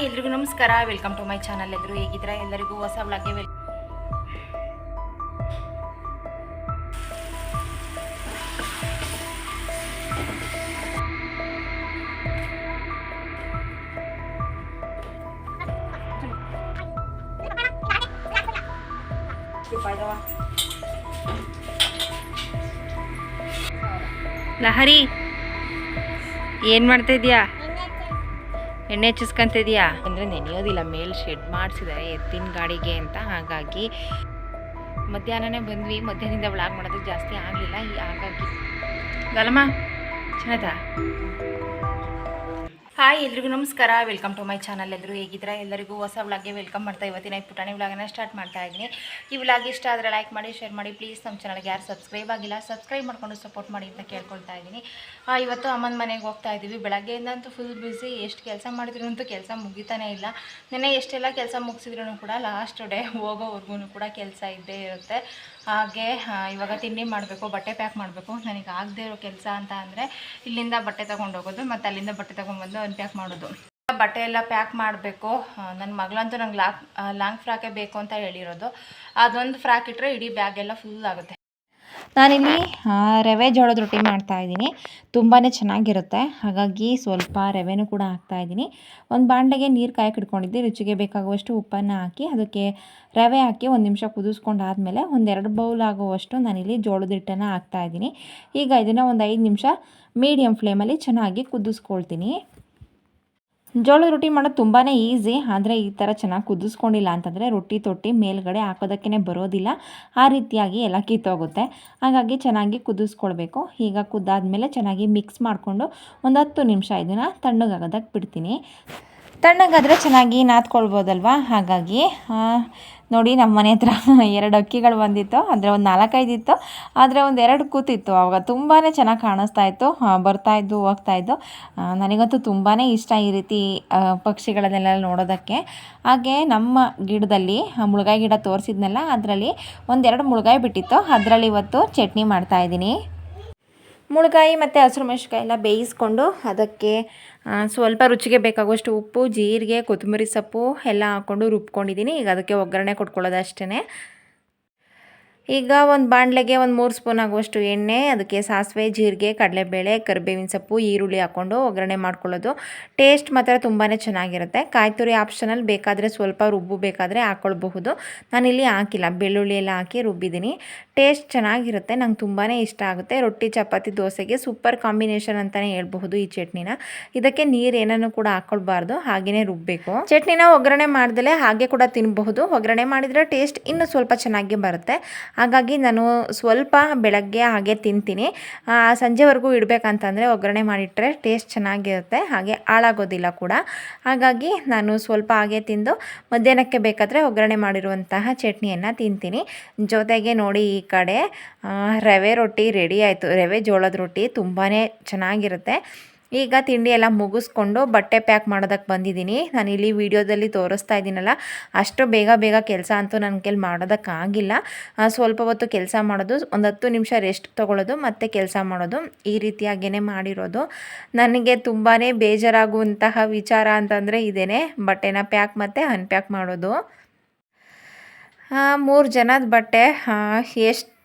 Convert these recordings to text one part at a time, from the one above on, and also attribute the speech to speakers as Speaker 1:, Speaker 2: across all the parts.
Speaker 1: Hi ಎಲ್ರಿಗೂ ನಮಸ್ಕಾರ. Welcome to my channel ಎಲ್ಲರೂ ಹೇಗಿದ್ರೆ ಎಲ್ಲರಿಗೂ ಹೊಸ ಬ್ಲಾಗ್ಗೆ ವೆಲ್ ಲಹರಿ, ಏನು ಮಾಡ್ತಾ ಇದೀಯಾ? ಎಣ್ಣೆ ಹಚ್ಚಿಸ್ಕೊಂತಿದ್ಯಾ? ಅಂದರೆ ನೆನೆಯೋದಿಲ್ಲ ಮೇಲ್ ಶೆಡ್ ಮಾಡಿಸಿದ್ದಾರೆ ಎತ್ತಿನ ಗಾಡಿಗೆ ಅಂತ. ಹಾಗಾಗಿ ಮಧ್ಯಾಹ್ನನೇ ಬಂದ್ವಿ. ಮಧ್ಯಾಹ್ನದಿಂದ ವ್ಲಾಗ್ ಮಾಡೋದಕ್ಕೆ ಜಾಸ್ತಿ ಆಗಲಿಲ್ಲ. ಹಾಗಾಗಿ ಗಲಮ ಚೆನ್ನಾಯ್ತಾ ಹಾಯ್, ಎಲ್ರಿಗೂ ನಮಸ್ಕಾರ. ವೆಲ್ಕಮ್ ಟು ಮೈ ಚಾನಲ್ ಎಲ್ಲರೂ ಹೇಗಿದ್ರೆ ಎಲ್ಲರಿಗೂ ಹೊಸ ವ್ಲಾಗ್ಗೆ ವೆಲ್ಕಮ್ ಮಾಡ್ತಾ ಇವತ್ತಿನ ಪುಟಾಣಿ ವ್ಲಾಗನ್ನ ಸ್ಟಾರ್ಟ್ ಮಾಡ್ತಾ ಇದ್ದೀನಿ. ಈ ವ್ಲಾಗ್ ಇಷ್ಟ ಆದರೆ ಲೈಕ್ ಮಾಡಿ ಶೇರ್ ಮಾಡಿ. ಪ್ಲೀಸ್ ನಮ್ಮ ಚಾನಲ್ಗೆ ಯಾರು ಸಬ್ಸ್ಕ್ರೈಬ್ ಆಗಿಲ್ಲ ಸಬ್ಸ್ಕ್ರೈಬ್ ಮಾಡ್ಕೊಂಡು ಸಪೋರ್ಟ್ ಮಾಡಿ ಅಂತ ಕೇಳ್ಕೊಳ್ತಾ ಇದ್ದೀನಿ. ಇವತ್ತು ಅಮ್ಮನ ಮನೆಗೆ ಹೋಗ್ತಾ ಇದ್ದೀವಿ ಬೆಳಗ್ಗೆಯಿಂದ ಅಂತೂ ಫುಲ್ ಬ್ಯುಸಿ ಎಷ್ಟು ಕೆಲಸ ಮಾಡಿದ್ರು ಅಂತೂ ಕೆಲಸ ಮುಗಿತಾನೇ ಇಲ್ಲ. ನೆನ್ನೆ ಎಷ್ಟೆಲ್ಲ ಕೆಲಸ ಮುಗಿಸಿದ್ರು ಕೂಡ ಲಾಸ್ಟ್ ಡೇ ಹೋಗೋವರೆಗೂ ಕೂಡ ಕೆಲಸ ಇದ್ದೇ ಇರುತ್ತೆ. ಹಾಗೆ ಇವಾಗ ತಿಂಡಿ ಮಾಡಬೇಕು, ಬಟ್ಟೆ ಪ್ಯಾಕ್ ಮಾಡಬೇಕು. ನನಗೆ ಆಗದೆ ಇರೋ ಕೆಲಸ ಅಂತ ಅಂದರೆ ಇಲ್ಲಿಂದ ಬಟ್ಟೆ ತೊಗೊಂಡೋಗೋದು ಮತ್ತು ಅಲ್ಲಿಂದ ಬಟ್ಟೆ ಅನ್ಪ್ಯಾಕ್ ಮಾಡೋದು. ಬಟ್ಟೆ ಎಲ್ಲ ಪ್ಯಾಕ್ ಮಾಡಬೇಕು. ನನ್ನ ಮಗಳಂತೂ ನಂಗೆ ಲಾಕ್ ಲಾಂಗ್ ಫ್ರಾಕೇ ಬೇಕು ಅಂತ ಹೇಳಿರೋದು. ಅದೊಂದು ಫ್ರಾಕ್ ಇಟ್ಟರೆ ಇಡೀ ಬ್ಯಾಗ್ ಎಲ್ಲ ಫುಲ್ ಆಗುತ್ತೆ. ನಾನಿಲ್ಲಿ ರವೆ ಜೋಳದ ರೊಟ್ಟಿ ಮಾಡ್ತಾ ಇದ್ದೀನಿ. ತುಂಬಾ ಚೆನ್ನಾಗಿರುತ್ತೆ. ಹಾಗಾಗಿ ಸ್ವಲ್ಪ ರವೆನೂ ಕೂಡ ಹಾಕ್ತಾ ಇದ್ದೀನಿ. ಒಂದು ಬಾಂಡೆಗೆ ನೀರು ಕಾಯಕ್ಕೆ ಇಟ್ಕೊಂಡಿದ್ದೆ ರುಚಿಗೆ ಬೇಕಾಗುವಷ್ಟು ಉಪ್ಪನ್ನು ಹಾಕಿ ಅದಕ್ಕೆ ರವೆ ಹಾಕಿ ಒಂದು ನಿಮಿಷ ಕುದಿಸ್ಕೊಂಡಾದ್ಮೇಲೆ ಒಂದೆರಡು ಬೌಲ್ ಆಗುವಷ್ಟು ನಾನಿಲ್ಲಿ ಜೋಳದ ಹಿಟ್ಟನ್ನು ಹಾಕ್ತಾ ಇದ್ದೀನಿ. ಈಗ ಇದನ್ನು ಒಂದು ಐದು ನಿಮಿಷ ಮೀಡಿಯಮ್ ಫ್ಲೇಮಲ್ಲಿ ಚೆನ್ನಾಗಿ ಕುದಿಸ್ಕೊಳ್ತೀನಿ. ಜೋಳದ ರೊಟ್ಟಿ ಮಾಡೋದು ತುಂಬಾ ಈಸಿ, ಆದರೆ ಈ ಥರ ಚೆನ್ನಾಗಿ ಕುದಿಸ್ಕೊಂಡಿಲ್ಲ ಅಂತಂದರೆ ರೊಟ್ಟಿ ತೊಟ್ಟಿ ಮೇಲ್ಗಡೆ ಹಾಕೋದಕ್ಕೇ ಬರೋದಿಲ್ಲ. ಆ ರೀತಿಯಾಗಿ ಎಲ್ಲ ಕಿತ್ತೋಗುತ್ತೆ ಹಾಗಾಗಿ ಚೆನ್ನಾಗಿ ಕುದಿಸ್ಕೊಳ್ಬೇಕು. ಈಗ ಕುದ್ದಾದಮೇಲೆ ಚೆನ್ನಾಗಿ ಮಿಕ್ಸ್ ಮಾಡಿಕೊಂಡು ಒಂದು ಹತ್ತು ನಿಮಿಷ ಇದನ್ನು ತಣ್ಣಗಾಗೋದಕ್ಕೆ ಬಿಡ್ತೀನಿ. ತಣ್ಣಗಾದರೆ ಚೆನ್ನಾಗಿ ನಾದ್ಕೊಳ್ಬೋದಲ್ವ? ಹಾಗಾಗಿ ನೋಡಿ ನಮ್ಮ ಮನೆ ಹತ್ರ ಎರಡು ಅಕ್ಕಿಗಳು ಬಂದಿತ್ತು ಅಂದರೆ ಒಂದು ನಾಲ್ಕೈದು ಇತ್ತು ಆದರೆ ಒಂದು ಎರಡು ಕೂತಿತ್ತು. ಆವಾಗ ತುಂಬಾ ಚೆನ್ನಾಗಿ ಕಾಣಿಸ್ತಾ ಇತ್ತು ಬರ್ತಾ ಇದ್ದು, ಹೋಗ್ತಾ ಇದ್ದು. ನನಗಂತೂ ತುಂಬಾ ಇಷ್ಟ ಈ ರೀತಿ ಪಕ್ಷಿಗಳನ್ನೆಲ್ಲ ನೋಡೋದಕ್ಕೆ. ಹಾಗೆ ನಮ್ಮ ಗಿಡದಲ್ಲಿ ಮುಳುಗಾಯಿ ಮುಳ್ಗಾಯಿ ಗಿಡ ತೋರಿಸಿದ್ನಲ್ಲ, ಅದರಲ್ಲಿ ಒಂದೆರಡು ಮುಳುಗಾಯಿ ಬಿಟ್ಟಿತ್ತು. ಅದರಲ್ಲಿ ಇವತ್ತು ಚಟ್ನಿ ಮಾಡ್ತಾಯಿದ್ದೀನಿ ಮುಳ್ಗಾಯಿ ಮತ್ತು ಹಸಿರು ಮೆಣಸಿನ್ಕಾಯಿ ಎಲ್ಲ ಬೇಯಿಸ್ಕೊಂಡು ಅದಕ್ಕೆ ಸ್ವಲ್ಪ ರುಚಿಗೆ ಬೇಕಾಗುವಷ್ಟು ಉಪ್ಪು, ಜೀರಿಗೆ, ಕೊತ್ತಂಬರಿ ಸೊಪ್ಪು ಎಲ್ಲ ಹಾಕ್ಕೊಂಡು ರುಬ್ಕೊಂಡಿದ್ದೀನಿ. ಈಗ ಅದಕ್ಕೆ ಒಗ್ಗರಣೆ ಕೊಟ್ಕೊಳ್ಳೋದು ಅಷ್ಟೇ ಈಗ ಒಂದು ಬಾಣಲೆಗೆ ಒಂದು ಮೂರು ಸ್ಪೂನ್ ಆಗುವಷ್ಟು ಎಣ್ಣೆ, ಅದಕ್ಕೆ ಸಾಸಿವೆ, ಜೀರಿಗೆ, ಕಡಲೆಬೇಳೆ, ಕರಿಬೇವಿನ ಸೊಪ್ಪು, ಈರುಳ್ಳಿ ಹಾಕ್ಕೊಂಡು ಒಗ್ಗರಣೆ ಮಾಡ್ಕೊಳ್ಳೋದು. ಟೇಸ್ಟ್ ಮಾತ್ರ ತುಂಬಾ ಚೆನ್ನಾಗಿರುತ್ತೆ. ಕಾಯಿ ತುರಿ ಆಪ್ಷನಲ್ ಬೇಕಾದರೆ ಸ್ವಲ್ಪ ರುಬ್ಬು ಬೇಕಾದರೆ ಹಾಕ್ಕೊಳ್ಬಹುದು ನಾನಿಲ್ಲಿ ಹಾಕಿಲ್ಲ. ಬೆಳ್ಳುಳ್ಳಿ ಎಲ್ಲ ಹಾಕಿ ರುಬ್ಬಿದ್ದೀನಿ. ಟೇಸ್ಟ್ ಚೆನ್ನಾಗಿರುತ್ತೆ. ನಂಗೆ ತುಂಬಾ ಇಷ್ಟ ಆಗುತ್ತೆ. ರೊಟ್ಟಿ, ಚಪಾತಿ, ದೋಸೆಗೆ ಸೂಪರ್ ಕಾಂಬಿನೇಷನ್ ಅಂತಲೇ ಹೇಳ್ಬಹುದು ಈ ಚಟ್ನಿನ. ಇದಕ್ಕೆ ನೀರು ಏನನ್ನು ಕೂಡ ಹಾಕ್ಕೊಳ್ಬಾರ್ದು ಹಾಗೆಯೇ ರುಬ್ಬಬೇಕು ಚಟ್ನಿನ ಒಗ್ಗರಣೆ ಮಾಡ್ದಲೇ ಹಾಗೆ ಕೂಡ ತಿನ್ನಬಹುದು ಒಗ್ಗರಣೆ ಮಾಡಿದರೆ ಟೇಸ್ಟ್ ಇನ್ನೂ ಸ್ವಲ್ಪ ಚೆನ್ನಾಗಿ ಬರುತ್ತೆ. ಹಾಗಾಗಿ ನಾನು ಸ್ವಲ್ಪ ಬೆಳಗ್ಗೆ ಹಾಗೆ ತಿಂತೀನಿ. ಸಂಜೆವರೆಗೂ ಇಡಬೇಕಂತಂದರೆ ಒಗ್ಗರಣೆ ಮಾಡಿಟ್ರೆ ಟೇಸ್ಟ್ ಚೆನ್ನಾಗಿರುತ್ತೆ, ಹಾಗೆ ಹಾಳಾಗೋದಿಲ್ಲ ಕೂಡ. ಹಾಗಾಗಿ ನಾನು ಸ್ವಲ್ಪ ಹಾಗೆ ತಿಂದು ಮಧ್ಯಾಹ್ನಕ್ಕೆ ಬೇಕಾದರೆ ಒಗ್ಗರಣೆ ಮಾಡಿರುವಂತಹ ಚಟ್ನಿಯನ್ನು ತಿಂತೀನಿ. ಜೊತೆಗೆ ನೋಡಿ ಈ ಕಡೆ ರವೆ ರೊಟ್ಟಿ ರೆಡಿ ಆಯಿತು. ರವೆ ಜೋಳದ ರೊಟ್ಟಿ ತುಂಬಾ ಚೆನ್ನಾಗಿರುತ್ತೆ. ಈಗ ತಿಂಡಿ ಎಲ್ಲ ಮುಗಿಸ್ಕೊಂಡು ಬಟ್ಟೆ ಪ್ಯಾಕ್ ಮಾಡೋದಕ್ಕೆ ಬಂದಿದ್ದೀನಿ. ನಾನು ಇಲ್ಲಿ ವೀಡಿಯೋದಲ್ಲಿ ತೋರಿಸ್ತಾ ಇದ್ದೀನಲ್ಲ, ಅಷ್ಟು ಬೇಗ ಬೇಗ ಕೆಲಸ ಅಂತೂ ನನ್ನ ಕೈಲಿ ಮಾಡೋದಕ್ಕಾಗಿಲ್ಲ. ಸ್ವಲ್ಪ ಹೊತ್ತು ಕೆಲಸ ಮಾಡೋದು, ಒಂದು ಹತ್ತು ನಿಮಿಷ ರೆಸ್ಟ್ ತೊಗೊಳ್ಳೋದು, ಮತ್ತು ಕೆಲಸ ಮಾಡೋದು, ಈ ರೀತಿಯಾಗೇ ಮಾಡಿರೋದು. ನನಗೆ ತುಂಬಾ ಬೇಜಾರಾಗುವಂತಹ ವಿಚಾರ ಅಂತಂದರೆ ಇದೇ ಬಟ್ಟೆನ ಪ್ಯಾಕ್ ಮತ್ತು ಅನ್ಪ್ಯಾಕ್ ಮಾಡೋದು. ಮೂರು ಜನದ ಬಟ್ಟೆ ಎಷ್ಟೇ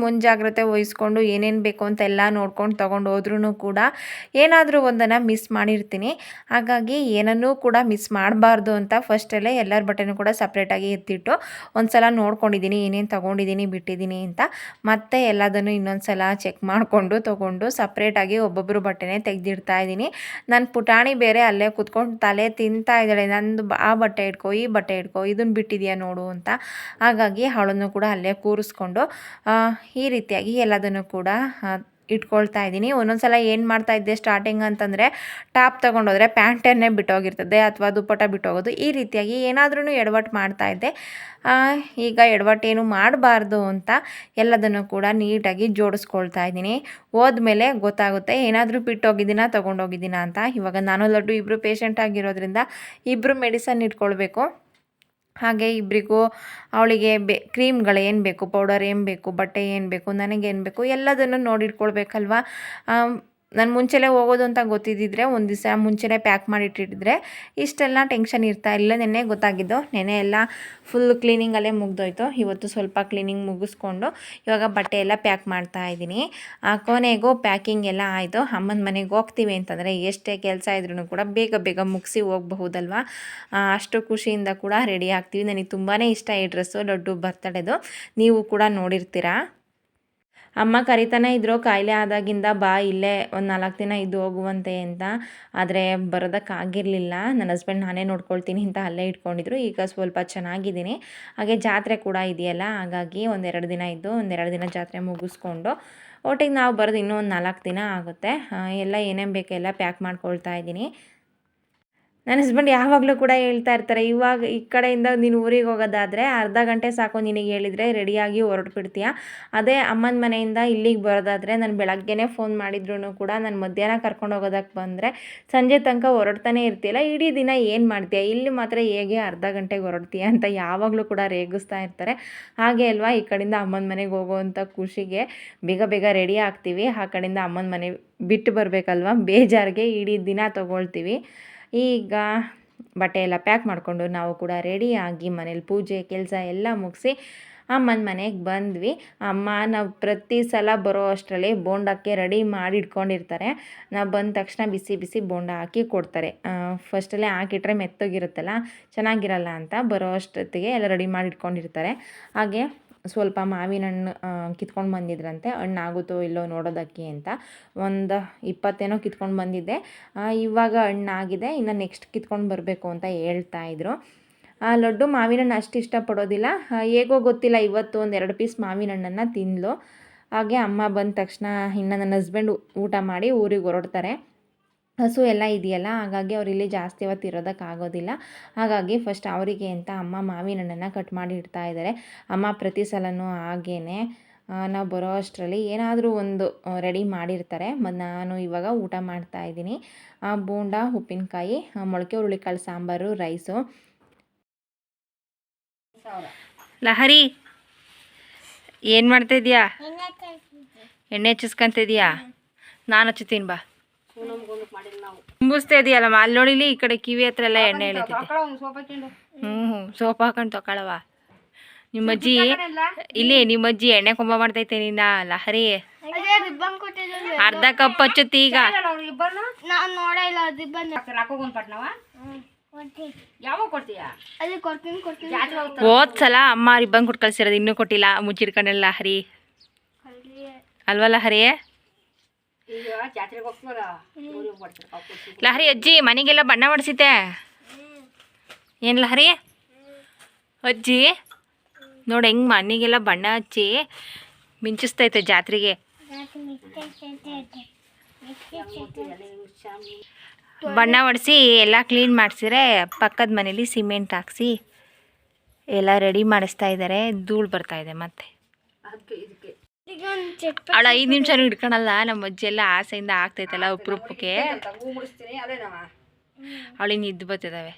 Speaker 1: ಮುಂಜಾಗ್ರತೆ ವಹಿಸ್ಕೊಂಡು ಏನೇನು ಬೇಕು ಅಂತ ಎಲ್ಲ ನೋಡ್ಕೊಂಡು ತೊಗೊಂಡು ಹೋದ್ರೂ ಕೂಡ ಏನಾದರೂ ಒಂದನ್ನು ಮಿಸ್ ಮಾಡಿರ್ತೀನಿ. ಹಾಗಾಗಿ ಏನನ್ನೂ ಕೂಡ ಮಿಸ್ ಮಾಡಬಾರ್ದು ಅಂತ ಫಸ್ಟಲ್ಲೇ ಎಲ್ಲರ ಬಟ್ಟೆನೂ ಕೂಡ ಸಪ್ರೇಟಾಗಿ ಎತ್ತಿಟ್ಟು ಒಂದು ಸಲ ನೋಡ್ಕೊಂಡಿದ್ದೀನಿ ಏನೇನು ತೊಗೊಂಡಿದ್ದೀನಿ ಬಿಟ್ಟಿದ್ದೀನಿ ಅಂತ ಮತ್ತೆ ಎಲ್ಲದನ್ನು ಇನ್ನೊಂದು ಸಲ ಚೆಕ್ ಮಾಡಿಕೊಂಡು ತೊಗೊಂಡು ಸಪ್ರೇಟಾಗಿ ಒಬ್ಬೊಬ್ಬರು ಬಟ್ಟೆನೇ ತೆಗೆದಿಡ್ತಾ ಇದ್ದೀನಿ ನನ್ನ ಪುಟಾಣಿ ಬೇರೆ ಅಲ್ಲೇ ಕುತ್ಕೊಂಡು ತಲೆ ತಿಂತಾ ಇದ್ದಾಳೆ, ನಂದು ಆ ಬಟ್ಟೆ ಇಟ್ಕೋ, ಈ ಬಟ್ಟೆ ಇಟ್ಕೋ ಇದನ್ನು ಬಿಟ್ಟಿದೆಯಾ ನೋಡು ಅಂತ ಹಾಗಾಗಿ ಅವಳನ್ನು ಕೂಡ ಅಲ್ಲೇ ಕೂರಿಸ್ಕೊಂಡು ಈ ರೀತಿಯಾಗಿ ಎಲ್ಲದನ್ನು ಕೂಡ ಇಟ್ಕೊಳ್ತಾ ಇದ್ದೀನಿ. ಒಂದೊಂದು ಸಲ ಏನು ಮಾಡ್ತಾ ಇದ್ದೆ ಸ್ಟಾರ್ಟಿಂಗ್ ಅಂತಂದರೆ ಟಾಪ್ ತೊಗೊಂಡೋದ್ರೆ ಪ್ಯಾಂಟನ್ನೇ ಬಿಟ್ಟೋಗಿರ್ತದೆ ಅಥವಾ ದುಪ್ಪಟ ಬಿಟ್ಟೋಗೋದು. ಈ ರೀತಿಯಾಗಿ ಏನಾದ್ರೂ ಎಡವಟ್ಟು ಮಾಡ್ತಾ ಇದ್ದೆ. ಈಗ ಎಡವಟ್ಟೇನು ಮಾಡಬಾರ್ದು ಅಂತ ಎಲ್ಲದನ್ನು ಕೂಡ ನೀಟಾಗಿ ಜೋಡಿಸ್ಕೊಳ್ತಾ ಇದ್ದೀನಿ. ಹೋದ್ಮೇಲೆ ಗೊತ್ತಾಗುತ್ತೆ, ಏನಾದರೂ ಬಿಟ್ಟೋಗಿದ್ದೀನಾ, ತೊಗೊಂಡೋಗಿದ್ದೀನಾ ಅಂತ. ಇವಾಗ ನಾನು ಲಡ್ಡು ಇಬ್ಬರು ಪೇಷಂಟ್ ಆಗಿರೋದ್ರಿಂದ ಇಬ್ಬರು ಮೆಡಿಸನ್ ಇಟ್ಕೊಳ್ಬೇಕು. ಹಾಗೆ ಇಬ್ಬರಿಗೂ ಅವಳಿಗೆ ಬೆ, ಕ್ರೀಮ್ಗಳು ಏನು ಬೇಕು, ಪೌಡರ್ ಏನು ಬೇಕು, ಬಟ್ಟೆ ಏನು ಬೇಕು ನನಗೇನು ಬೇಕು ಎಲ್ಲದನ್ನು ನೋಡಿಟ್ಕೊಳ್ಬೇಕಲ್ವ? ನಾನು ಮುಂಚೆಲೇ ಹೋಗೋದು ಅಂತ ಗೊತ್ತಿದ್ದಿದ್ರೆ ಒಂದು ದಿವಸ ಮುಂಚೆನೇ ಪ್ಯಾಕ್ ಮಾಡಿಟ್ಟಿದ್ರೆ ಇಷ್ಟೆಲ್ಲ ಟೆನ್ಷನ್ ಇರ್ತಾ ಇಲ್ಲ. ನೆನ್ನೆ ಗೊತ್ತಾಗಿದ್ದು ನೆನೆ ಎಲ್ಲ ಫುಲ್ ಕ್ಲೀನಿಂಗಲ್ಲೇ ಮುಗ್ದೋಯ್ತು. ಇವತ್ತು ಸ್ವಲ್ಪ ಕ್ಲೀನಿಂಗ್ ಮುಗಿಸ್ಕೊಂಡು ಇವಾಗ ಬಟ್ಟೆ ಎಲ್ಲ ಪ್ಯಾಕ್ ಮಾಡ್ತಾ ಇದ್ದೀನಿ. ಆ ಕೊನೆಗೂ ಪ್ಯಾಕಿಂಗ್ ಎಲ್ಲ ಆಯಿತು. ಅಮ್ಮನ ಮನೆಗೆ ಹೋಗ್ತೀವಿ ಅಂತಂದರೆ ಎಷ್ಟೇ ಕೆಲಸ ಇದ್ರೂ ಕೂಡ ಬೇಗ ಬೇಗ ಮುಗಿಸಿ ಹೋಗಬಹುದಲ್ವ? ಅಷ್ಟು ಖುಷಿಯಿಂದ ಕೂಡ ರೆಡಿ ಆಗ್ತೀವಿ. ನನಗೆ ತುಂಬಾ ಇಷ್ಟ ಈ ಡ್ರೆಸ್ಸು ದೊಡ್ಡ ಬರ್ತಡೇದು. ನೀವು ಕೂಡ ನೋಡಿರ್ತೀರಾ? ಅಮ್ಮ ಕರಿತಾನೆ ಇದ್ರು, ಕಾಯಿಲೆ ಆದಾಗಿಂದ ಬಾ, ಇಲ್ಲೇ ಒಂದು ನಾಲ್ಕು ದಿನ ಇದ್ದು ಹೋಗುವಂತೆ ಅಂತ. ಆದರೆ ಬರೋದಕ್ಕಾಗಿರಲಿಲ್ಲ ನನ್ನ ಹಸ್ಬೆಂಡ್ ನಾನೇ ನೋಡ್ಕೊಳ್ತೀನಿ ಅಂತ ಅಲ್ಲೇ ಇಟ್ಕೊಂಡಿದ್ರು. ಈಗ ಸ್ವಲ್ಪ ಚೆನ್ನಾಗಿದ್ದೀನಿ. ಹಾಗೆ ಜಾತ್ರೆ ಕೂಡ ಇದೆಯಲ್ಲ, ಹಾಗಾಗಿ ಒಂದೆರಡು ದಿನ ಇದ್ದು ಒಂದೆರಡು ದಿನ ಜಾತ್ರೆ ಮುಗಿಸ್ಕೊಂಡು ಒಟ್ಟಿಗೆ ನಾವು ಬರೋದು ಇನ್ನೂ ಒಂದು ನಾಲ್ಕು ದಿನ ಆಗುತ್ತೆ. ಎಲ್ಲ ಏನೇನು ಬೇಕೋ ಎಲ್ಲ ಪ್ಯಾಕ್ ಮಾಡ್ಕೊಳ್ತಾ ಇದ್ದೀನಿ. ನನ್ನ ಹಸ್ಬೆಂಡ್ ಯಾವಾಗಲೂ ಕೂಡ ಹೇಳ್ತಾ ಇರ್ತಾರೆ, ಇವಾಗ ಈ ಕಡೆಯಿಂದ ನೀನು ಊರಿಗೆ ಹೋಗೋದಾದರೆ ಅರ್ಧ ಗಂಟೆ ಸಾಕು ನಿನಗೆ ಹೇಳಿದರೆ ರೆಡಿಯಾಗಿ ಹೊರಟ್ಬಿಡ್ತೀಯ? ಅದೇ ಅಮ್ಮನ ಮನೆಯಿಂದ ಇಲ್ಲಿಗೆ ಬರೋದಾದರೆ ನಾನು ಬೆಳಗ್ಗೆನೇ ಫೋನ್ ಮಾಡಿದ್ರು ಕೂಡ ನಾನು ಮಧ್ಯಾಹ್ನ ಕರ್ಕೊಂಡು ಹೋಗೋದಕ್ಕೆ ಬಂದರೆ ಸಂಜೆ ತನಕ ಹೊರಡ್ತಾನೆ ಇರ್ತೀಯಲ್ಲ, ಇಡೀ ದಿನ ಏನು ಮಾಡ್ತೀಯ? ಇಲ್ಲಿ ಮಾತ್ರ ಹೇಗೆ ಅರ್ಧ ಗಂಟೆಗೆ ಹೊರಡ್ತೀಯ ಅಂತ ಯಾವಾಗಲೂ ಕೂಡ ರೇಗಿಸ್ತಾ ಇರ್ತಾರೆ. ಹಾಗೆ ಅಲ್ವಾ, ಈ ಕಡೆಯಿಂದ ಅಮ್ಮನ ಮನೆಗೆ ಹೋಗುವಂಥ ಖುಷಿಗೆ ಬೇಗ ಬೇಗ ರೆಡಿ ಆಗ್ತೀವಿ. ಆ ಕಡೆಯಿಂದ ಅಮ್ಮನ ಮನೆ ಬಿಟ್ಟು ಬರಬೇಕಲ್ವ? ಬೇಜಾರಿಗೆ ಇಡೀ ದಿನ ತೊಗೊಳ್ತೀವಿ. ಈಗ ಬಟ್ಟೆ ಎಲ್ಲ ಪ್ಯಾಕ್ ಮಾಡಿಕೊಂಡು ನಾವು ಕೂಡ ರೆಡಿಯಾಗಿ ಮನೇಲಿ ಪೂಜೆ, ಕೆಲಸ ಎಲ್ಲ ಮುಗಿಸಿ ಅಮ್ಮನ ಮನೆಗೆ ಬಂದ್ವಿ. ಅಮ್ಮ ನಾವು ಪ್ರತಿ ಸಲ ಬರೋ ಅಷ್ಟರಲ್ಲಿ ಬೋಂಡಕ್ಕೆ ರೆಡಿ ಮಾಡಿ ಇಟ್ಕೊಂಡಿರ್ತಾರೆ. ನಾವು ಬಂದ ತಕ್ಷಣ ಬಿಸಿ ಬಿಸಿ ಬೋಂಡ ಹಾಕಿ ಕೊಡ್ತಾರೆ. ಫಸ್ಟಲ್ಲೇ ಹಾಕಿಟ್ರೆ ಮೆತ್ತಗಿರುತ್ತಲ್ಲ, ಚೆನ್ನಾಗಿರಲ್ಲ ಅಂತ ಬರೋ ಅಷ್ಟೊತ್ತಿಗೆ ಎಲ್ಲ ರೆಡಿ ಮಾಡಿ ಇಟ್ಕೊಂಡಿರ್ತಾರೆ. ಹಾಗೆ ಸ್ವಲ್ಪ ಮಾವಿನ ಹಣ್ಣು ಕಿತ್ಕೊಂಡು ಬಂದಿದ್ರಂತೆ. ಹಣ್ಣು ಆಗುತ್ತೋ ಇಲ್ಲೋ ನೋಡೋದಕ್ಕೆ ಅಂತ. ಒಂದು ಇಪ್ಪತ್ತೇನೋ ಕಿತ್ಕೊಂಡು ಬಂದಿದ್ದೆ. ಇವಾಗ ಹಣ್ಣಾಗಿದೆ. ಇನ್ನು ನೆಕ್ಸ್ಟ್ ಕಿತ್ಕೊಂಡು ಬರಬೇಕು ಅಂತ ಹೇಳ್ತಾ ಇದ್ರು. ಆ, ಲಡ್ಡು ಮಾವಿನ ಹಣ್ಣು ಅಷ್ಟು ಇಷ್ಟಪಡೋದಿಲ್ಲ. ಹೇಗೋ ಗೊತ್ತಿಲ್ಲ. ಇವತ್ತು ಒಂದು ಎರಡು ಪೀಸ್ ಮಾವಿನ ಹಣ್ಣನ್ನು ತಿಂದ್ಲು. ಹಾಗೆ ಅಮ್ಮ ಬಂದ ತಕ್ಷಣ ಇನ್ನು ನನ್ನ ಹಸ್ಬೆಂಡ್ ಊಟ ಮಾಡಿ ಊರಿಗೆ ಹೊರಡ್ತಾರೆ. ಹಸು ಎಲ್ಲ ಇದೆಯಲ್ಲ? ಹಾಗಾಗಿ ಅವರಿಲ್ಲಿ ಜಾಸ್ತಿ ಹೊತ್ತು ಇರೋದಕ್ಕಾಗೋದಿಲ್ಲ ಹಾಗಾಗಿ ಫಸ್ಟ್ ಅವರಿಗೆ ಅಂತ ಅಮ್ಮ ಮಾವಿನ ಹಣ್ಣನ್ನು ಕಟ್ ಮಾಡಿ ಇಡ್ತಾ ಇದ್ದಾರೆ ಅಮ್ಮ ಪ್ರತಿ ಸಲನೂ ಹಾಗೇನೆ. ನಾವು ಬರೋ ಅಷ್ಟರಲ್ಲಿ ಏನಾದರೂ ಒಂದು ರೆಡಿ ಮಾಡಿರ್ತಾರೆ. ಮತ್ತು ನಾನು ಇವಾಗ ಊಟ ಮಾಡ್ತಾ ಇದ್ದೀನಿ. ಬೋಂಡ ಉಪ್ಪಿನಕಾಯಿ ಮೊಳಕೆ ಹುರುಳಿಕಾಳು ಸಾಂಬಾರು ರೈಸು. ಲಹರಿ ಏನು ಮಾಡ್ತಾ ಇದೆಯಾ? ಎಣ್ಣೆ ಹಚ್ಚಿಸ್ಕೊಂತಿದ್ಯಾ ನಾನು ಹಚ್ಚುತ್ತೀನಿ ಬಾ. ತುಂಬಿಸ್ತಾ ಇದೆಯಲ್ಲಮ್ಮ ಅಲ್ಲಿ ನೋಡಿಲಿ ಈ ಕಡೆ ಕಿವಿ ಹತ್ರ ಎಲ್ಲ ಎಣ್ಣೆ ಎಳಿತೈತೆ. ಹ್ಞೂ ಹ್ಞೂ ಸೋಪ್ ಹಾಕೊಂಡು ತಕೊಳವ ನಿಮ್ಮ ಅಜ್ಜಿ ಇಲ್ಲಿ ನಿಮ್ಮ ಅಜ್ಜಿ ಎಣ್ಣೆ ಕೊಂಬ ಮಾಡ್ತೈತೆ ನಿನ್ನ ಲಹರಿ.
Speaker 2: ಅದೇ ರಿಬ್ಬನ್ ಕೊಟ್ಟಿದ್ರು
Speaker 1: ಅರ್ಧ ಕಪ್ ಹಚ್ಚುತ್ತಿ ಈಗ ಹೋದ್ಸಲ ಅಮ್ಮ ರಿಬ್ಬನ್ ಕೊಟ್ಟು ಕಳ್ಸಿರೋದು ಇನ್ನೂ ಕೊಟ್ಟಿಲ್ಲ ಮುಚ್ಚಿಡ್ಕೊಂಡಲ್ಲ ಲಹರಿ. ಅಲ್ವಲ್ಲ ಲಹರಿ
Speaker 3: ಈಗ ಜಾತ್ರೆಗೆ ಹೋಗ್ತಾರ ಊರಿಗೆ ಬರ್ತಾರೆ ಪಾಪ ಕೊಡ್ಸಿ.
Speaker 1: ಲಹರಿ ಅಜ್ಜಿ ಮನೆಗೆಲ್ಲ ಬಣ್ಣ ಹೊಡ್ಸಿತೆ ಏನು ಲಹರಿ? ಅಜ್ಜಿ ನೋಡಿ ಹೆಂಗೆ ಮನೆಗೆಲ್ಲ ಬಣ್ಣ ಹಚ್ಚಿ ಮಿಂಚಿಸ್ತೈತೆ ಜಾತ್ರೆಗೆ. ಬಣ್ಣ ಹೊಡೆಸಿ ಎಲ್ಲ ಕ್ಲೀನ್ ಮಾಡಿಸಿದ್ರೆ ಪಕ್ಕದ ಮನೇಲಿ ಸಿಮೆಂಟ್ ಹಾಕ್ಸಿ ಎಲ್ಲ ರೆಡಿ ಮಾಡಿಸ್ತಾ ಇದ್ದಾರೆ ಧೂಳು ಬರ್ತಾ ಇದೆ ಮತ್ತೆ. ಅವಳು ಐದು ನಿಮಿಷನೂ ಇಟ್ಕೊಳಲ್ಲ ನಮ್ಮ ಅಜ್ಜಿ ಎಲ್ಲ ಆಸೆಯಿಂದ ಆಗ್ತೈತಲ್ಲ ಉಪ್ಪುರುಪ್ಪಕ್ಕೆ
Speaker 3: ಅಂತ ಹೂ ಮುಡಿಸ್ತೀನಿ ಅದೇ ನಾವ
Speaker 1: ಅವಳಿನ ಇದ್ದು ಬರ್ತಿದ್ದಾವೆ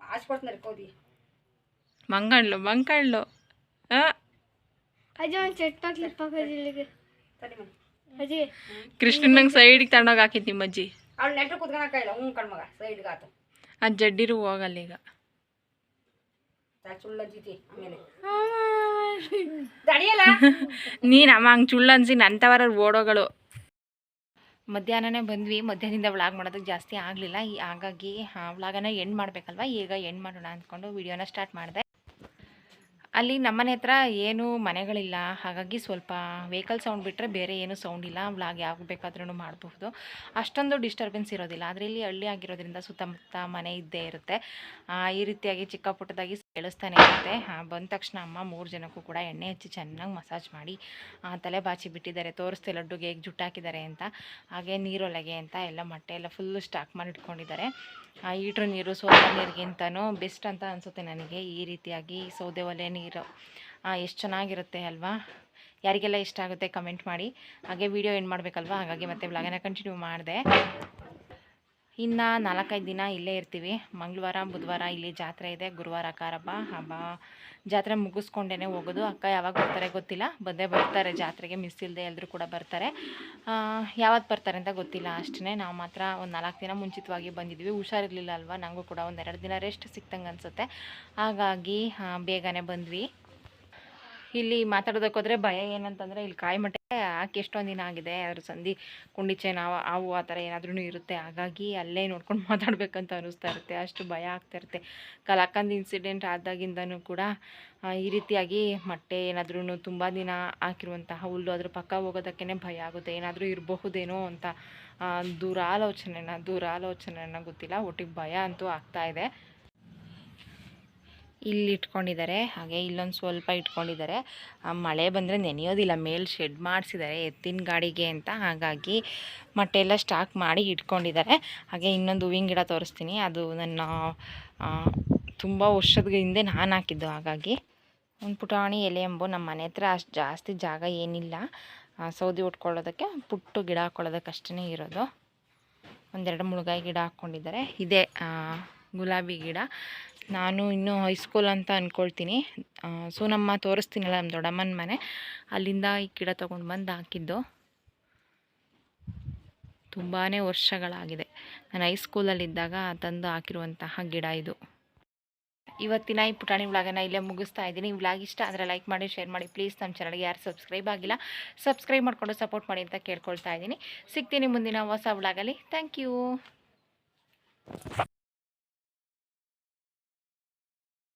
Speaker 3: ಆಸ್ಪತ್ರೆ ಕೋದಿ
Speaker 1: ಮಂಗಳ್ಳು ಮಂಕಳ್ಳು ಹಾಂ
Speaker 2: ಅದೇ ಒಂದು ಚೆಟ್ ಪ್ಯಾಕ್ ಹಾಕೋದು ಇಲ್ಲಿಗೆ
Speaker 3: ತಡಿ ಮನೆ
Speaker 2: ಅದೇ
Speaker 1: ಕೃಷ್ಣನಂಗೆ ಸೈಡಿಗೆ ತಗೊಂಡೋಗಿ ಹಾಕಿತ್ತು ನಿಮ್ಮ ಅಜ್ಜಿ
Speaker 3: ಅವ್ಳು ನೆಟ್ರು ಕುತ್ಕೊಳಕ ಇಲ್ಲ ಹ್ಞೂ ಕಣ್ಮಗ ಸೈಡ್ಗೆ ಆತು
Speaker 1: ಆ ಜಡ್ಡಿರು ಹೋಗಲ್ಲ ಈಗ ನೀನು ಅಮ್ಮ ಹಂಗೆ ಚುಳ್ಳು ಅನ್ಸಿ ನಂತವರ ಓಡೋಗಳು. ಮಧ್ಯಾಹ್ನನೇ ಬಂದ್ವಿ. ಮಧ್ಯಾಹ್ನದಿಂದ ವ್ಲಾಗ್ ಮಾಡೋದಕ್ಕೆ ಜಾಸ್ತಿ ಆಗಲಿಲ್ಲ. ಹಾಗಾಗಿ ವ್ಲಾಗನ್ನ ಎಂಡ್ ಮಾಡಬೇಕಲ್ವ? ಈಗ ಎಂಡ್ ಮಾಡೋಣ ಅಂದ್ಕೊಂಡು ವಿಡಿಯೋನ ಸ್ಟಾರ್ಟ್ ಮಾಡಿದೆ. ಅಲ್ಲಿ ನಮ್ಮನೆ ಹತ್ರ ಏನು ಮನೆಗಳಿಲ್ಲ. ಹಾಗಾಗಿ ಸ್ವಲ್ಪ ವೆಹಿಕಲ್ ಸೌಂಡ್ ಬಿಟ್ಟರೆ ಬೇರೆ ಏನು ಸೌಂಡ್ ಇಲ್ಲ. ವ್ಲಾಗ್ ಯಾವಾಗ ಬೇಕಾದ್ರೂ ಮಾಡಬಹುದು. ಅಷ್ಟೊಂದು ಡಿಸ್ಟರ್ಬೆನ್ಸ್ ಇರೋದಿಲ್ಲ. ಆದರೆ ಇಲ್ಲಿ ಹಳ್ಳಿ ಆಗಿರೋದ್ರಿಂದ ಸುತ್ತಮುತ್ತ ಮನೆ ಇದ್ದೇ ಇರುತ್ತೆ. ಈ ರೀತಿಯಾಗಿ ಚಿಕ್ಕ ಪುಟ್ಟದಾಗಿ ಕೇಳಿಸ್ತಾನೆ ಇರುತ್ತೆ. ಬಂದ ತಕ್ಷಣ ಅಮ್ಮ ಮೂರು ಜನಕ್ಕೂ ಕೂಡ ಎಣ್ಣೆ ಹಚ್ಚಿ ಚೆನ್ನಾಗಿ ಮಸಾಜ್ ಮಾಡಿ ತಲೆ ಬಾಚಿ ಬಿಟ್ಟಿದ್ದಾರೆ. ತೋರಿಸ್ತೇ ಲಡ್ಡುಗೆ ಹೇಗೆ ಜುಟ್ಟಾಕಿದ್ದಾರೆ ಅಂತ. ಹಾಗೆ ನೀರೊಳಗೆ ಅಂತ ಎಲ್ಲ ಮೊಟ್ಟೆ ಎಲ್ಲ ಫುಲ್ಲು ಸ್ಟಾಕ್ ಮಾಡಿ ಇಟ್ಕೊಂಡಿದ್ದಾರೆ. ಈಟ್ರ್ ನೀರು ಸೋದಾ ನೀರಿಗಿಂತನೂ ಬೆಸ್ಟ್ ಅಂತ ಅನಿಸುತ್ತೆ ನನಗೆ. ಈ ರೀತಿಯಾಗಿ ಸೌದೆ ಒಲೆ ನೀರು ಎಷ್ಟು ಚೆನ್ನಾಗಿರುತ್ತೆ ಅಲ್ವಾ? ಯಾರಿಗೆಲ್ಲ ಇಷ್ಟ ಆಗುತ್ತೆ ಕಮೆಂಟ್ ಮಾಡಿ. ಹಾಗೆ ವಿಡಿಯೋ ಎಂಡ್ ಮಾಡಬೇಕಲ್ವಾ? ಹಾಗಾಗಿ ಮತ್ತೆ ಬ್ಲಾಗನ್ನು ಕಂಟಿನ್ಯೂ ಮಾಡಿದೆ. ಇನ್ನು ನಾಲ್ಕೈದು ದಿನ ಇಲ್ಲೇ ಇರ್ತೀವಿ. ಮಂಗಳವಾರ, ಬುಧವಾರ ಇಲ್ಲಿ ಜಾತ್ರೆ ಇದೆ. ಗುರುವಾರ ಕಾರಬ್ಬ ಹಬ್ಬ. ಜಾತ್ರೆ ಮುಗಿಸ್ಕೊಂಡೇ ಹೋಗೋದು. ಅಕ್ಕ ಯಾವಾಗ ಬರ್ತಾರೆ ಗೊತ್ತಿಲ್ಲ. ಬಂದೇ ಬರ್ತಾರೆ ಜಾತ್ರೆಗೆ. ಮಿಸ್ ಇಲ್ಲದೆ ಎಲ್ಲರೂ ಕೂಡ ಬರ್ತಾರೆ. ಯಾವತ್ತು ಬರ್ತಾರೆ ಅಂತ ಗೊತ್ತಿಲ್ಲ ಅಷ್ಟೇ ನಾವು ಮಾತ್ರ ಒಂದು ನಾಲ್ಕು ದಿನ ಮುಂಚಿತವಾಗಿ ಬಂದಿದ್ವಿ. ಹುಷಾರಿರಲಿಲ್ಲ ಅಲ್ವಾ? ನನಗೂ ಕೂಡ ಒಂದು ಎರಡು ದಿನ ರೆಸ್ಟ್ ಸಿಕ್ತಂಗೆ ಅನಿಸುತ್ತೆ. ಹಾಗಾಗಿ ಬೇಗನೆ ಬಂದ್ವಿ. ಇಲ್ಲಿ ಮಾತಾಡೋದಕ್ಕೆ ಹೋದ್ರೆ ಭಯ ಏನಂತಂದರೆ ಇಲ್ಲಿ ಕಾಯಿ ಮಟ್ಟೆ ಹಾಕಿ ಎಷ್ಟೊಂದು ದಿನ ಆಗಿದೆ ಅದ್ರ ಸಂಧಿ ಕುಂಡಿಚೆ ನಾವು ಅವು ಆ ಥರ ಏನಾದ್ರೂ ಇರುತ್ತೆ. ಹಾಗಾಗಿ ಅಲ್ಲೇ ನೋಡ್ಕೊಂಡು ಮಾತಾಡ್ಬೇಕಂತ ಅನಿಸ್ತಾ ಇರುತ್ತೆ. ಅಷ್ಟು ಭಯ ಆಗ್ತಾ ಇರುತ್ತೆ. ಕಲಾಕಂದ್ ಇನ್ಸಿಡೆಂಟ್ ಆದಾಗಿಂದನೂ ಕೂಡ ಈ ರೀತಿಯಾಗಿ ಮೊಟ್ಟೆ ಏನಾದ್ರೂ ತುಂಬ ದಿನ ಹಾಕಿರುವಂತಹ ಹುಲ್ಲು ಅದ್ರ ಪಕ್ಕ ಹೋಗೋದಕ್ಕೇ ಭಯ ಆಗುತ್ತೆ. ಏನಾದರೂ ಇರಬಹುದೇನೋ ಅಂತ ದೂರಾಲೋಚನೆನ ದೂರಾಲೋಚನೆನ, ದುರಾಲೋಚನೆನ ಗೊತ್ತಿಲ್ಲ. ಒಟ್ಟಿಗೆ ಭಯ ಅಂತೂ ಆಗ್ತಾ ಇದೆ. ಇಲ್ಲಿ ಇಟ್ಕೊಂಡಿದ್ದಾರೆ. ಹಾಗೆ ಇಲ್ಲೊಂದು ಸ್ವಲ್ಪ ಇಟ್ಕೊಂಡಿದ್ದಾರೆ. ಮಳೆ ಬಂದರೆ ನೆನೆಯೋದಿಲ್ಲ. ಮೇಲೆ ಶೆಡ್ ಮಾಡಿಸಿದ್ದಾರೆ ಎತ್ತಿನ ಗಾಡಿಗೆ ಅಂತ. ಹಾಗಾಗಿ ಮೊಟ್ಟೆ ಎಲ್ಲ ಸ್ಟಾಕ್ ಮಾಡಿ ಇಟ್ಕೊಂಡಿದ್ದಾರೆ. ಹಾಗೆ ಇನ್ನೊಂದು ಹೂವಿನ ಗಿಡ ತೋರಿಸ್ತೀನಿ. ಅದು ನನ್ನ ತುಂಬ ವರ್ಷದ ಹಿಂದೆ ನಾನು ಹಾಕಿದ್ದು. ಹಾಗಾಗಿ ಒಂದು ಪುಟಾಣಿ, ಎಲೆ ಎಂಬು ನಮ್ಮ ಮನೆ ಹತ್ರ ಅಷ್ಟು ಜಾಸ್ತಿ ಜಾಗ ಏನಿಲ್ಲ. ಸೌದಿ ಉಟ್ಕೊಳ್ಳೋದಕ್ಕೆ ಪುಟ್ಟು ಗಿಡ ಹಾಕ್ಕೊಳ್ಳೋದಕ್ಕೆ ಅಷ್ಟೇ ಇರೋದು. ಒಂದೆರಡು ಮುಳುಗಾಯಿ ಗಿಡ ಹಾಕ್ಕೊಂಡಿದ್ದಾರೆ. ಇದೆ ಗುಲಾಬಿ ಗಿಡ. ನಾನು ಇನ್ನೂ ಹೈಸ್ಕೂಲ್ ಅಂತ ಅಂದ್ಕೊಳ್ತೀನಿ ಸೊ ನಮ್ಮ ತೋರಿಸ್ತೀನಲ್ಲ ನಮ್ಮ ದೊಡ್ಡಮ್ಮನ ಮನೆ. ಅಲ್ಲಿಂದ ಈ ಗಿಡ ತೊಗೊಂಡು ಬಂದು ಹಾಕಿದ್ದು. ತುಂಬಾ ವರ್ಷಗಳಾಗಿದೆ. ನಾನು ಹೈಸ್ಕೂಲಲ್ಲಿದ್ದಾಗ ತಂದು ಹಾಕಿರುವಂತಹ ಗಿಡ ಇದು. ಇವತ್ತಿನ ಈ ಪುಟಾಣಿ ವ್ಲಾಗನ್ನ ಇಲ್ಲೇ ಮುಗಿಸ್ತಾ ಇದ್ದೀನಿ. ಈ ವ್ಲಾಗ್ ಇಷ್ಟ ಆದರೆ ಲೈಕ್ ಮಾಡಿ ಶೇರ್ ಮಾಡಿ. ಪ್ಲೀಸ್ ನಮ್ಮ ಚಾನಲ್ಗೆ ಯಾರು ಸಬ್ಸ್ಕ್ರೈಬ್ ಆಗಿಲ್ಲ ಸಬ್ಸ್ಕ್ರೈಬ್ ಮಾಡಿಕೊಂಡು ಸಪೋರ್ಟ್ ಮಾಡಿ ಅಂತ ಕೇಳ್ಕೊಳ್ತಾ ಇದ್ದೀನಿ. ಸಿಗ್ತೀನಿ ಮುಂದಿನ ಹೊಸ ವ್ಲಾಗಲ್ಲಿ ಥ್ಯಾಂಕ್ ಯು